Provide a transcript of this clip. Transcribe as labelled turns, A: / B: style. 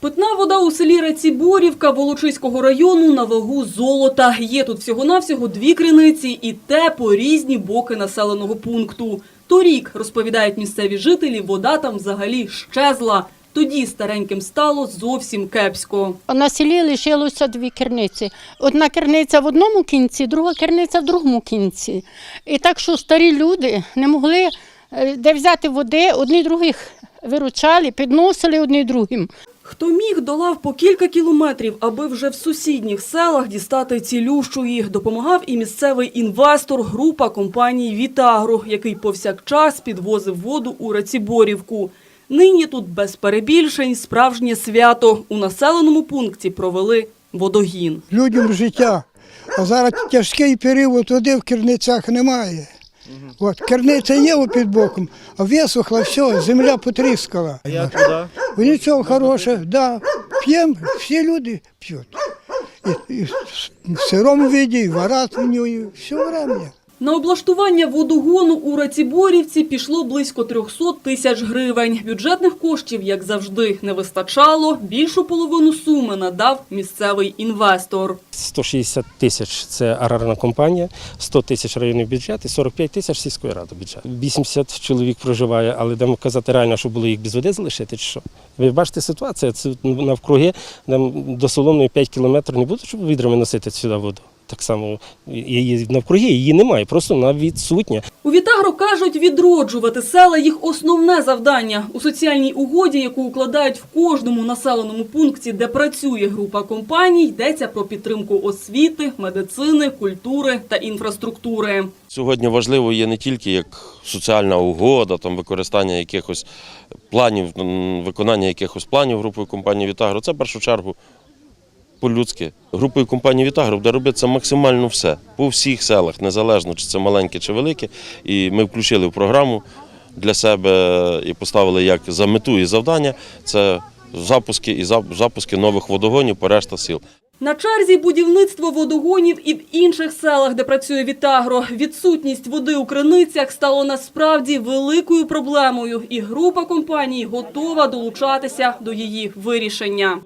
A: Питна вода у селі Раціборівка Волочиського району на вагу золота. Є тут всього-навсього дві криниці і те по різні боки населеного пункту. Торік, розповідають місцеві жителі, вода там взагалі щезла. Тоді стареньким стало зовсім кепсько.
B: На селі лишилося дві керниці. Одна керниця в одному кінці, друга керниця в другому кінці. І так, що старі люди не могли е, де взяти води, одні других виручали, підносили одні другим.
A: Хто міг, долав по кілька кілометрів, аби вже в сусідніх селах дістати цілющої. Допомагав і місцевий інвестор, група компанії «Вітагро», який повсякчас підвозив воду у Раціборівку. Нині тут без перебільшень справжнє свято. У населеному пункті провели водогін.
C: людям життя. А зараз тяжкий період, води в керницях немає. От, керниця є під боком, а висохла, все, земля потріскала.
D: А як вода?
C: І Нічого хорошого, да, п'ємо, всі люди п'ють. І, і в виді, і варат в нього, все время.
A: На облаштування водогону у Раціборівці пішло близько 300 тисяч гривень. Бюджетних коштів, як завжди, не вистачало. Більшу половину суми надав місцевий інвестор.
D: 160 тисяч це аграрна компанія, 100 тисяч районний бюджет і 45 тисяч сільської ради бюджет. 80 чоловік проживає, але будемо казати реально, що було їх без води залишити, чи що? Ви бачите ситуацію, це навкруги, там до Соломної 5 кілометрів не будуть щоб відрами носити сюди воду. Так само її навкруги її немає, просто вона відсутня.
A: У Вітагро кажуть, відроджувати села їх основне завдання. У соціальній угоді, яку укладають в кожному населеному пункті, де працює група компаній, йдеться про підтримку освіти, медицини, культури та інфраструктури.
E: Сьогодні важливо є не тільки як соціальна угода, там використання якихось планів, виконання якихось планів групою компанії Вітагро. Це в першу чергу по-людськи. Групою компанії Вітагро буде робитися максимально все по всіх селах, незалежно чи це маленьке чи велике. І ми включили в програму для себе і поставили як за мету і завдання це запуски і запуски нових водогонів по решта сіл.
A: На черзі будівництво водогонів і в інших селах, де працює Вітагро. Відсутність води у криницях стало насправді великою проблемою, і група компаній готова долучатися до її вирішення.